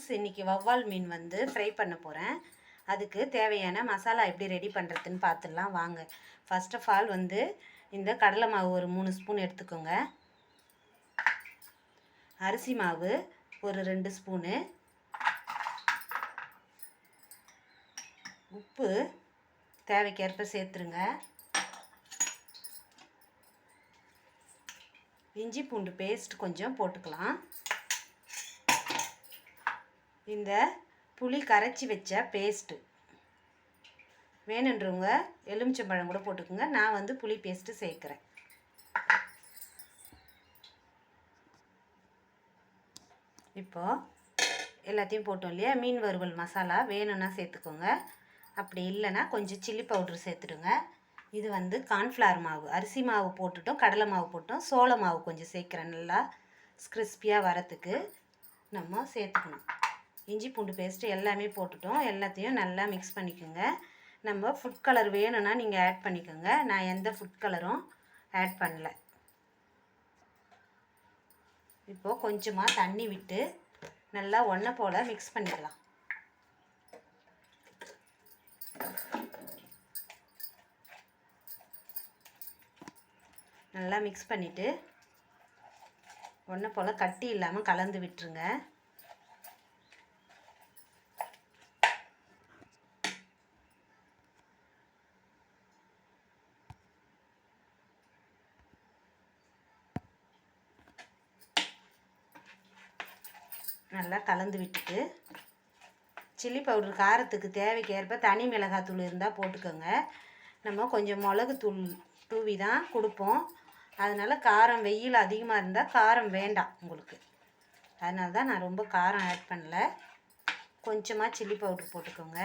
Friends இன்றைக்கி வவ்வால் மீன் வந்து ஃப்ரை பண்ண போகிறேன் அதுக்கு தேவையான மசாலா எப்படி ரெடி பண்ணுறதுன்னு பார்த்துடலாம் வாங்க. ஃபர்ஸ்ட் ஆஃப் ஆல் வந்து இந்த கடலை மாவு ஒரு மூணு ஸ்பூன் எடுத்துக்கோங்க. அரிசி மாவு ஒரு ரெண்டு ஸ்பூனு உப்பு தேவைக்கேற்ப சேர்த்துருங்க. இஞ்சி பூண்டு பேஸ்ட் கொஞ்சம் போட்டுக்கலாம். இந்த புளி கரைச்சி வச்ச பேஸ்ட்டு வேணுன்றவங்க எலுமிச்சம்பழம் கூட போட்டுக்கோங்க. நான் வந்து புளி பேஸ்ட்டு சேர்க்குறேன். இப்போது எல்லாத்தையும் போட்டோம் இல்லையா? மீன் வறுவல் மசாலா வேணும்னா சேர்த்துக்கோங்க. அப்படி இல்லைன்னா கொஞ்சம் சில்லி பவுட்ரு சேர்த்துடுங்க. இது வந்து கார்ன்ஃப்ளவர் மாவு அரிசி மாவு போட்டுட்டோம் கடலை மாவு போட்டோம். சோள மாவு கொஞ்சம் சேர்க்குறேன். நல்லா கிறிஸ்பியாக வரத்துக்கு நம்ம சேர்த்துக்கணும். இஞ்சி பூண்டு பேஸ்ட்டு எல்லாமே போட்டுட்டோம். எல்லாத்தையும் நல்லா மிக்ஸ் பண்ணிக்கோங்க. நம்ம ஃபுட் கலர் வேணும்னா நீங்கள் ஆட் பண்ணிக்கோங்க. நான் எந்த ஃபுட் கலரும் ஆட் பண்ணல. இப்போது கொஞ்சமாக தண்ணி விட்டு நல்லா ஒன்றை போல் மிக்ஸ் பண்ணிக்கலாம். நல்லா மிக்ஸ் பண்ணிவிட்டு ஒன்றை போல் கட்டி இல்லாமல் கலந்து விட்டுருங்க. நல்லா கலந்து விட்டுட்டு சில்லி பவுடர் காரத்துக்கு தேவைக்கு ஏற்ப தனி மிளகாத்தூள் இருந்தால் போட்டுக்கோங்க. நம்ம கொஞ்சம் மிளகுத்தூள் தூவி தான் கொடுப்போம். அதனால் காரம் வெயில் அதிகமாக இருந்தால் காரம் வேண்டாம் உங்களுக்கு. அதனால தான் நான் ரொம்ப காரம் ஆட் பண்ணல. கொஞ்சமாக சில்லி பவுடர் போட்டுக்கோங்க.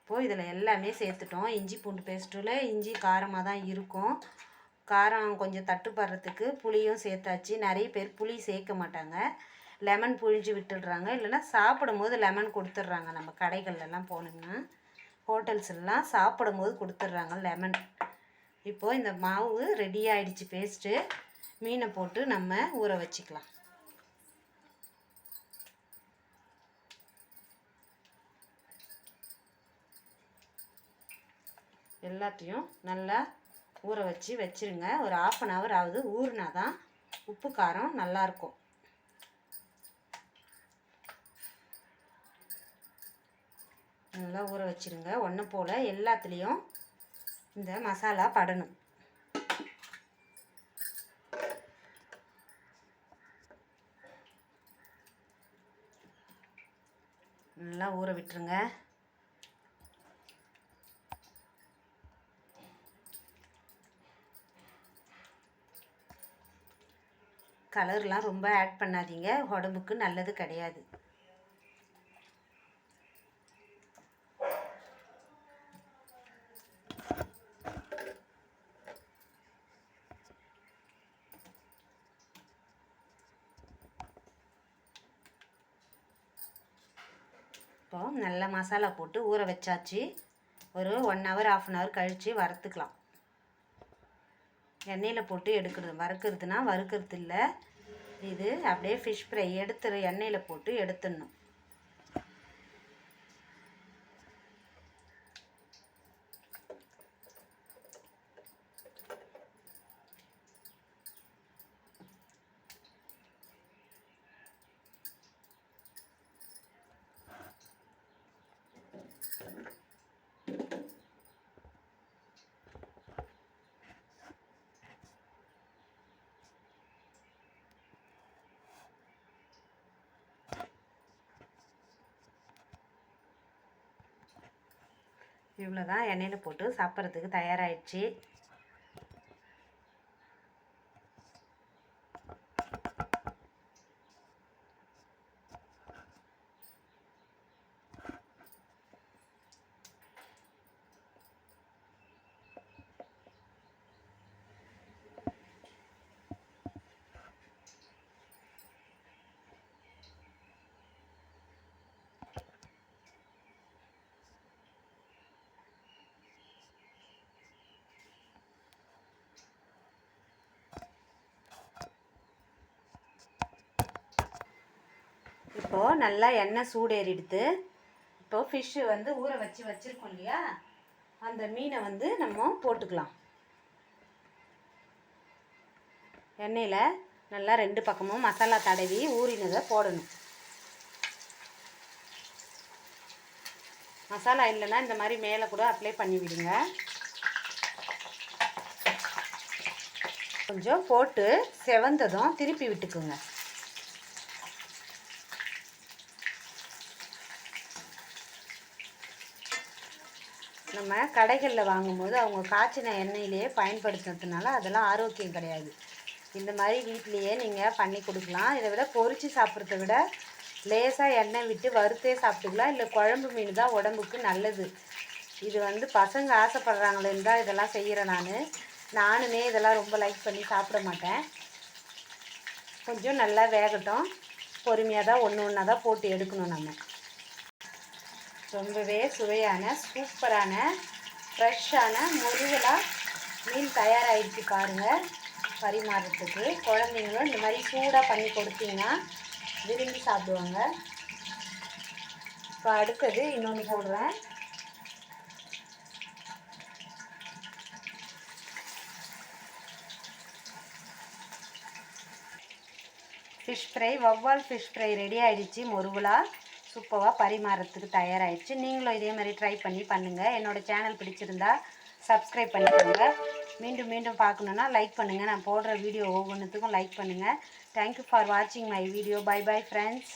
இப்போது இதில் எல்லாமே சேர்த்துட்டோம். இஞ்சி பூண்டு பேஸ்ட்டில் இஞ்சி காரமாக தான் இருக்கும். காரம் கொஞ்சம் தட்டுப்படுறதுக்கு புளியும் சேர்த்தாச்சு. நிறைய பேர் புளி சேர்க்க மாட்டாங்க. லெமன் புழிஞ்சு விட்டுடுறாங்க. இல்லைன்னா சாப்பிடும் போது லெமன் கொடுத்துட்றாங்க. நம்ம கடைகள்லாம் போனோம்னா ஹோட்டல்ஸ்லாம் சாப்பிடும்போது கொடுத்துட்றாங்க லெமன் இப்போது இந்த மாவு ரெடி ஆகிடுச்சு பேஸ்ட்டு மீனை போட்டு நம்ம ஊற வச்சுக்கலாம். எல்லாத்தையும் நல்லா ஊற வச்சு வச்சுருங்க. ஒரு ஆஃப் அன் ஹவர் ஆகுது. ஊறினா தான் உப்பு காரம் நல்லாயிருக்கும் நல்லா ஊற வச்சுருங்க. ஒன்று போல் எல்லாத்துலேயும் இந்த மசாலா படணும். நல்லா ஊற விட்டுருங்க. கலர்லாம் ரொம்ப ஆட் பண்ணாதீங்க. உடம்புக்கு நல்லது கிடையாது. இப்போ நல்ல மசாலா போட்டு ஊற வச்சாச்சு. ஒரு one hour half an hour கழித்து வறுத்துக்கலாம். எண்ணெயில் போட்டு எடுக்கிறது. வறுக்கிறதுனா வறுக்கிறது இல்லை இது அப்படியே ஃபிஷ் ஃப்ரை எடுத்து எண்ணெயில் போட்டு எடுத்துடணும். இவ்வளோ தான் எண்ணெயில் போட்டு சாப்பிட்றதுக்கு தயாராகிடுச்சு இப்போது நல்லா எண்ணெய் சூடேறிடுத்து இப்போது ஃபிஷ்ஷு வந்து ஊற வச்சு வச்சுருக்கோம் இல்லையா? அந்த மீனை வந்து நம்ம போட்டுக்கலாம். எண்ணெயில் நல்லா ரெண்டு பக்கமும் மசாலா தடவி ஊறினதை போடணும். மசாலா இல்லைன்னா இந்த மாதிரி மேலே கூட அப்ளை பண்ணி விடுங்க. கொஞ்சம் போட்டு செவந்ததும் திருப்பி விட்டுக்குங்க. நம்ம கடைகளில் வாங்கும்போது அவங்க காய்ச்சின எண்ணெயிலேயே பயன்படுத்துறதுனால அதெல்லாம் ஆரோக்கியம் கிடையாது. இந்த மாதிரி வீட்லேயே நீங்கள் பண்ணி கொடுக்கலாம். இதை விட பொறிச்சு சாப்பிட்றத விட லேசாக எண்ணெய் விட்டு வறுத்தே சாப்பிட்டுக்கலாம். இல்லை குழம்பு மீன் தான் உடம்புக்கு நல்லது. இது வந்து பசங்க ஆசைப்படுறாங்களேன்னு தான் இதெல்லாம் செய்கிறேன் நான். நானுமே இதெல்லாம் ரொம்ப லைக் பண்ணி சாப்பிட மாட்டேன். கொஞ்சம் நல்லா வேகட்டும். பொறுமையாக தான் ஒன்று ஒன்றா தான் போட்டு எடுக்கணும் நம்ம. ரொம்பவே சுவையான சூப்பரான ஃப்ரெஷ்ஷான முருகலாக மீன் தயாராகிடுச்சு பாருங்கள் பரிமாறுறதுக்கு குழந்தைங்களும் இந்த மாதிரி சூடாக பண்ணி கொடுத்தீங்கன்னா விரும்பி சாப்பிடுவாங்க. இப்போ அடுத்தது இன்னொன்று போடுறேன். ஃபிஷ் ஃப்ரை வவ்வால் ஃபிஷ் ஃப்ரை ரெடி ஆகிடுச்சி முருகலாக சூப்பராக பரிமாறத்துக்கு தயாராகிடுச்சு நீங்களும் இதே மாதிரி ட்ரை பண்ணி பண்ணுங்கள் என்னோடய சேனல் பிடிச்சிருந்தா சப்ஸ்கிரைப் பண்ணிக்கோங்க. மீண்டும் மீண்டும் பார்க்கணுன்னா லைக் பண்ணுங்கள் நான் போடுற வீடியோ ஒவ்வொன்றுத்துக்கும் லைக் பண்ணுங்கள் தேங்க்யூ ஃபார் வாட்சிங் my video bye bye friends